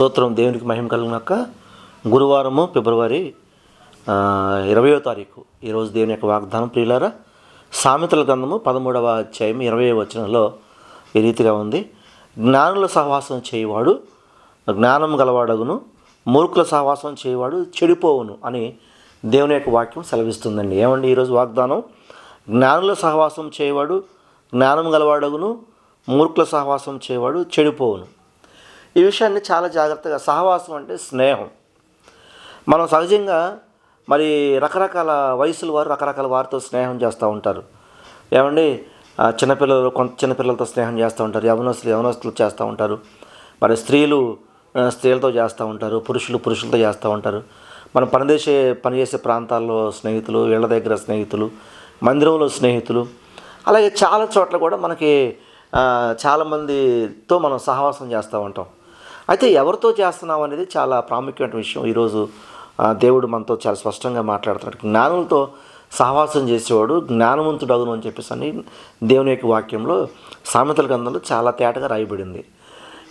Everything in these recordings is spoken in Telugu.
స్తోత్రం దేవునికి మహిమ కలిగినాక గురువారము ఫిబ్రవరి ఇరవయో తారీఖు. ఈరోజు దేవుని యొక్క వాగ్దానం ప్రియులారా సామెతల గ్రంథము పదమూడవ అధ్యాయం ఇరవై వచనంలో ఈ రీతిగా ఉంది. జ్ఞానుల సహవాసం చేయవాడు జ్ఞానం గలవాడగును మూర్ఖుల సహవాసం చేయవాడు చెడిపోవును అని దేవుని యొక్క వాక్యం సెలవిస్తుందండి. ఏమండి ఈరోజు వాగ్దానం? జ్ఞానుల సహవాసం చేయవాడు జ్ఞానం గలవాడగును మూర్ఖుల సహవాసం చేయవాడు చెడిపోవును. ఈ విషయాన్ని చాలా జాగ్రత్తగా సహవాసం అంటే స్నేహం. మనం సహజంగా మరి రకరకాల వయసుల వారు రకరకాల వారితో స్నేహం చేస్తూ ఉంటారు. ఏమండి? చిన్నపిల్లలు కొంత చిన్నపిల్లలతో స్నేహం చేస్తూ ఉంటారు. యవనస్తులు యవనస్తులు చేస్తూ ఉంటారు. మరి స్త్రీలు స్త్రీలతో చేస్తూ ఉంటారు. పురుషులు పురుషులతో చేస్తూ ఉంటారు. మనం పనిచేసే పనిచేసే ప్రాంతాల్లో స్నేహితులు వీళ్ళ దగ్గర స్నేహితులు మందిరంలో స్నేహితులు. అలాగే చాలా చోట్ల కూడా మనకి చాలామందితో మనం సహవాసం చేస్తూ ఉంటాం. అయితే ఎవరితో చేస్తున్నాం అనేది చాలా ప్రాముఖ్యమైన విషయం. ఈరోజు దేవుడు మనతో చాలా స్పష్టంగా మాట్లాడుతున్నాడు. జ్ఞానులతో సహవాసం చేసేవాడు జ్ఞానవంతుడగును అని చెప్పేసి అని దేవుని యొక్క వాక్యంలో సామెతల గ్రంథంలో చాలా తేటగా రాయబడింది.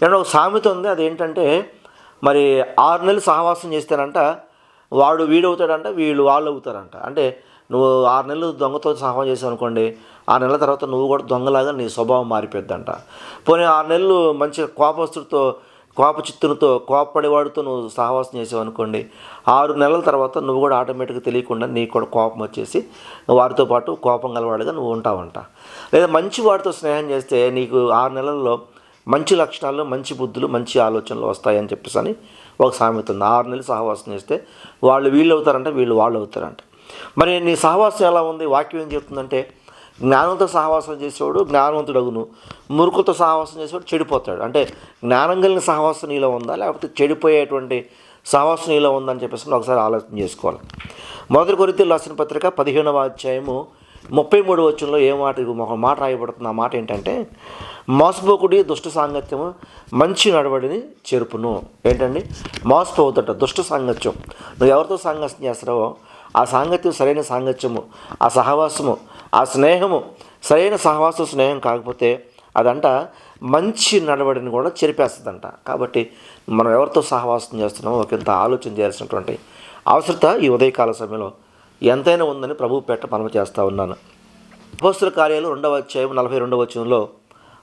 ఏమన్నా ఒక సామెత ఉంది అదేంటంటే మరి ఆరు నెలలు సహవాసం చేస్తానంట వాడు వీడవుతాడంట వీళ్ళు వాళ్ళు అవుతారంట అంటే నువ్వు ఆరు నెలలు దొంగతో సహవాసం చేసావు అనుకోండి ఆరు నెలల తర్వాత నువ్వు కూడా దొంగలాగా నీ స్వభావం మారిపోద్దంట పోనీ ఆరు నెలలు మంచిగా కోపస్తుడితో కోప చిత్తులతో కోపపడేవాడితో నువ్వు సహవాసం చేసావు అనుకోండి ఆరు నెలల తర్వాత నువ్వు కూడా ఆటోమేటిక్గా తెలియకుండా నీకు కూడా కోపం వచ్చేసి వారితో పాటు కోపం గలవాడిగా నువ్వు ఉంటావంట. లేదా మంచి వాడితో స్నేహం చేస్తే నీకు ఆరు నెలల్లో మంచి లక్షణాలు మంచి బుద్ధులు మంచి ఆలోచనలు వస్తాయని చెప్పేసి అని ఒక సామెత ఉంది. ఆరు నెలలు సహవాసం చేస్తే వాళ్ళు వీళ్ళు అవుతారంటే వీళ్ళు వాళ్ళు అవుతారంట. మరి నీ సహవాసం ఎలా ఉంది? వాక్యం ఏం చెప్తుందంటే జ్ఞానంతో సహవాసం చేసేవాడు జ్ఞానవంతుడగును. మురుకుతో సహవాసం చేసేవాడు చెడిపోతాడు. అంటే జ్ఞానం కలిగిన సహవాసం నీలో ఉందా? లేకపోతే చెడిపోయేటువంటి సహవాసం నీలో ఉందని చెప్పేసి ఒకసారి ఆలోచన చేసుకోవాలి. మొదటి కొరితే రాసిన పత్రిక పదిహేనవ అధ్యాయము ముప్పై మూడు వచ్చంలో ఏ మాట ఒక మాట రాయబడుతుంది. ఆ మాట ఏంటంటే మోసపోకుడి దుష్ట సాంగత్యము మంచి నడవడిని చెరుపును. ఏంటండి? మోసపోతుంట దుష్ట సాంగత్యం. నువ్వు ఎవరితో సాంగత్యం చేస్తావో ఆ సాంగత్యం సరైన సాంగత్యము ఆ సహవాసము ఆ స్నేహము సరైన సహవాసం స్నేహం కాకపోతే అదంట మంచి నడవడిని కూడా చెరిపేస్తుందంట. కాబట్టి మనం ఎవరితో సహవాసం చేస్తున్నామో ఒకంత ఆలోచన చేయాల్సినటువంటి అవసరత ఈ ఉదయకాల సమయంలో ఎంతైనా ఉందని ప్రభు పేట మనం చేస్తూ ఉన్నాను. అపోస్తుల కార్యాలు రెండవ అధ్యాయం నలభై రెండవ వచనంలో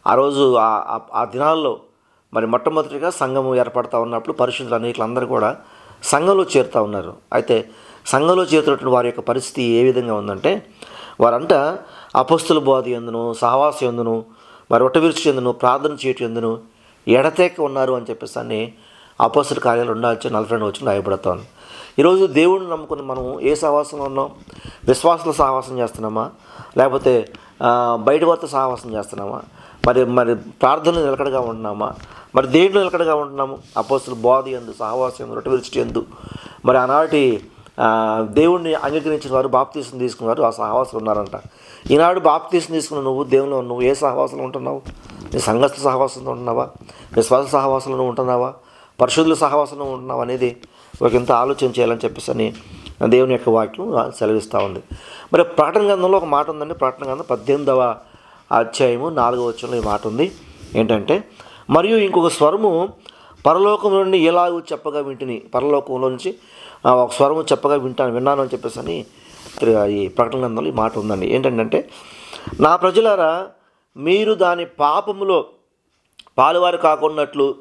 ఆ రోజు ఆ- ఆ- ఆ దినాల్లో మరి మొట్టమొదటిగా సంఘము ఏర్పడతా ఉన్నప్పుడు పరిశుద్ధులు అనేకులందరూ కూడా సంఘంలో చేరుతూ ఉన్నారు. అయితే సంఘంలో చేరుతున్నటువంటి వారి యొక్క పరిస్థితి ఏ విధంగా ఉందంటే వారంట అపస్తుల బోధ ఎందును సహవాస ఎందును మరి ఒట్టవిరుచి ఎందును ప్రార్థన చేయటం ఎందును ఎడతేక ఉన్నారు అని చెప్పేసి అన్ని అపోస్తుల కార్యాలు ఉండాల్సి నలభై రెండు వచ్చిన రాయబడతాను ఈరోజు దేవుడిని నమ్ముకుని మనం ఏ సహవాసంలో ఉన్నాం? విశ్వాసుల సహవాసం చేస్తున్నామా? లేకపోతే బయట వారితో సహవాసం చేస్తున్నామా? మరి మరి ప్రార్థనలు నిలకడగా ఉంటున్నామా? మరి దేంట్లో నిలకడగా ఉంటున్నాము? అపోస్తుల బోధ ఎందు సహవాసం ఎందు రొట్టె విరుచి ఎందు. మరి ఆనాటి దేవుణ్ణి అంగీకరించిన వారు బాప్తీసం తీసుకున్నారు ఆ సహవాసులు ఉన్నారంట. ఈనాడు బాప్తీసం తీసుకున్న నువ్వు దేవునిలో నువ్వు ఏ సహవాసంలో ఉంటున్నావు? నీ సంఘస్థ సహవాసంలో ఉంటున్నావా? విశ్వాస సహవాసంలో నువ్వు ఉంటున్నావా? పరిశుద్ధుల సహవాసంలో ఉంటున్నావు అనేది ఒక ఇంత ఆలోచన చేయాలని చెప్పేసి అని దేవుని యొక్క వాక్యం సెలవిస్తూ ఉంది. మరి ప్రకటన గ్రంథంలో ఒక మాట ఉందండి. ప్రకటన గ్రంథం పద్దెనిమిదవ అధ్యాయము నాలుగవ వచ్చంలో ఈ మాట ఉంది. ఏంటంటే మరియు ఇంకొక స్వరము పరలోకం నుండి ఎలాగూ చెప్పగా వింటిని. పరలోకంలో నుంచి ఒక స్వరము చెప్పగా వింటాను విన్నాను అని చెప్పేసి అని ఈ ప్రకటన గ్రంథంలో ఈ మాట ఉందండి. ఏంటంటే నా ప్రజలారా మీరు దాని పాపములో పాలువారు కాకున్నట్లు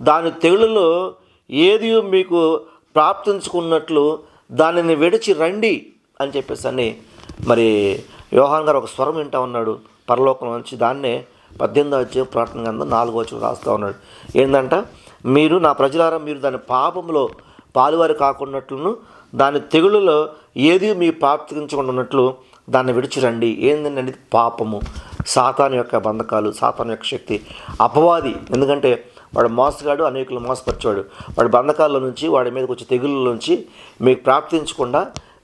దాని తెగులలో ఏది మీకు ప్రాప్తించుకున్నట్లు దానిని విడిచి రండి అని చెప్పేసి అని మరి వ్యవహాన్ గారు ఒక స్వరం వింటా ఉన్నాడు. పరలోకం నుంచి దాన్నే పద్దెనిమిది వచ్చే ప్రార్థన గ్రంథం నాలుగో వచ్చి రాస్తూ ఉన్నాడు. ఏంటంట మీరు నా ప్రజలారా మీరు దాని పాపంలో పాలువారు కాకున్నట్లును దాని తెగులలో ఏది మీ ప్రాప్తించకుండా ఉన్నట్లు దాన్ని విడిచిరండి. ఏంటంటే పాపము. సాతాను యొక్క బంధకాలు సాతాను యొక్క శక్తి. అపవాది ఎందుకంటే వాడు మోసగాడు అనేకులు మోసపరిచాడు వాడి బంధకాల నుంచి వాడి మీదకి వచ్చే తెగుళ్ళ నుంచి మీకు ప్రాప్తించకుండా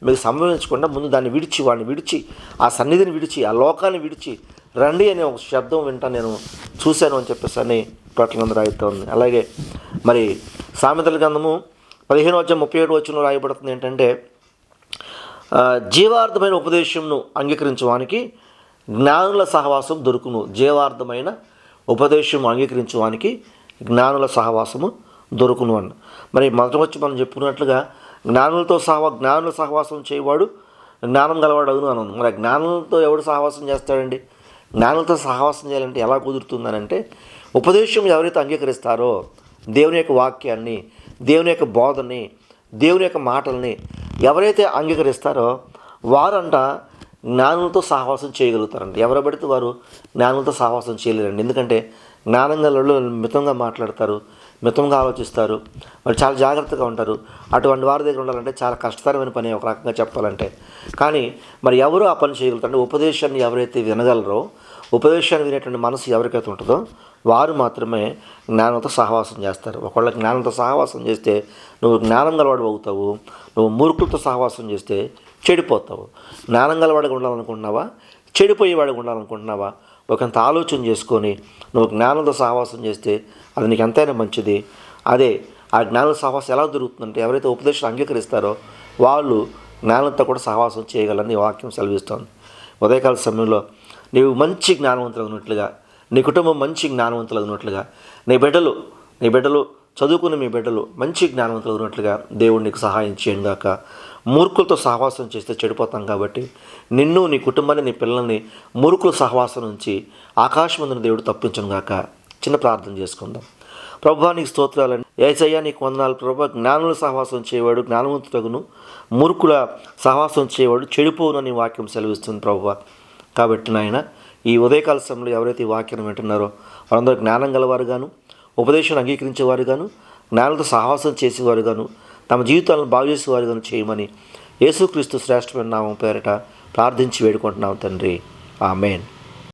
మీకు సంభవించకుండా ముందు దాన్ని విడిచి వాడిని విడిచి ఆ సన్నిధిని విడిచి ఆ లోకాన్ని విడిచి రండి అనే ఒక శబ్దం వింటా నేను చూశాను అని చెప్పేసి అని ప్రకటన రాయితోంది అలాగే మరి సామెతల గంధము పదిహేను వచ్చిన ముప్పై ఏడు వచ్చిన రాయబడుతుంది ఏంటంటే జీవార్థమైన ఉపదేశంను అంగీకరించడానికి జ్ఞానుల సహవాసం దొరుకును. జీవార్థమైన ఉపదేశం అంగీకరించడానికి జ్ఞానుల సహవాసము దొరుకును అన్న. మరి మొదట వచ్చి మనం చెప్పుకున్నట్లుగా జ్ఞానులతో సహవా జ్ఞానుల సహవాసం చేయవాడు జ్ఞానం గలవాడు అవును అని ఉంది. మరి జ్ఞానులతో ఎవడు సహవాసం చేస్తాడండి? జ్ఞానులతో సహవాసం చేయాలంటే ఎలా కుదురుతుందని అంటే ఉపదేశం ఎవరైతే అంగీకరిస్తారో దేవుని యొక్క వాక్యాన్ని దేవుని యొక్క బోధని దేవుని యొక్క మాటల్ని ఎవరైతే అంగీకరిస్తారో వారంట జ్ఞానులతో సహవాసం చేయగలుగుతారండి. ఎవరు పడితే వారు జ్ఞానంతో సహవాసం చేయలేరండి. ఎందుకంటే జ్ఞానంగా మితంగా మాట్లాడతారు మితంగా ఆలోచిస్తారు వాళ్ళు చాలా జాగ్రత్తగా ఉంటారు. అటువంటి వారి దగ్గర ఉండాలంటే చాలా కష్టతరమైన పని ఒక రకంగా చెప్పాలంటే. కానీ మరి ఎవరు ఆ పని చేయగలుగుతారు అంటే ఉపదేశాన్ని ఎవరైతే వినగలరో ఉపదేశాన్ని వినేటువంటి మనసు ఎవరికైతే ఉంటుందో వారు మాత్రమే జ్ఞానంతో సహవాసం చేస్తారు. ఒకవేళ జ్ఞానంతో సహవాసం చేస్తే నువ్వు జ్ఞానం గలవాడు అవుతావు. నువ్వు మూర్ఖులతో సహవాసం చేస్తే చెడిపోతావు. జ్ఞానం గలవాడిగా ఉండాలనుకుంటున్నావా? చెడిపోయేవాడిగా ఉండాలనుకుంటున్నావా? ఒకంత ఆలోచన చేసుకొని నువ్వు జ్ఞానంతో సహవాసం చేస్తే అది నీకు ఎంతైనా మంచిది. అదే ఆ జ్ఞాన సహవాసం ఎలా దొరుకుతుందంటే ఎవరైతే ఉపదేశం అంగీకరిస్తారో వాళ్ళు జ్ఞానంతో కూడా సహవాసం చేయగలని వాక్యం సెలవిస్తోంది. ఉదయకాల సమయంలో నీవు మంచి జ్ఞానవంతులు ఉన్నట్లుగా నీ కుటుంబం మంచి జ్ఞానవంతులగినట్లుగా నీ బిడ్డలు నీ బిడ్డలు చదువుకున్న మీ బిడ్డలు మంచి జ్ఞానవంతులగినట్లుగా దేవుడు నీకు సహాయం చేయండి గాక. మూర్ఖులతో సహవాసం చేస్తే చెడిపోతాం కాబట్టి నిన్ను నీ కుటుంబాన్ని నీ పిల్లల్ని మూర్ఖుల సహవాసం నుంచి ఆకాశమందున దేవుడు తప్పించను గాక. చిన్న ప్రార్థన చేసుకుందాం. ప్రభా నీకు స్తోత్రాలని ఏసయ్యా నీకు వందనాలు. ప్రభా జ్ఞానుల సహవాసం చేయవాడు జ్ఞానవంతుడగును. మూర్ఖుల సహవాసం చేయవాడు చెడిపోవునని వాక్యం సెలవిస్తుంది ప్రభా. కాబట్టి నాయన ఈ ఉదయకాల సమయంలో ఎవరైతే ఈ వాక్యం వింటున్నారో వారందరూ జ్ఞానం గలవారు గాను ఉపదేశం అంగీకరించేవారు గాను జ్ఞానంతో సహవాసం చేసేవారు గాను తమ జీవితాలను బాగు చేసేవారు గాను చేయమని యేసుక్రీస్తు శ్రేష్టమైన నామం పేరిట ప్రార్థించి వేడుకుంటున్నాం తండ్రి. ఆమెన్.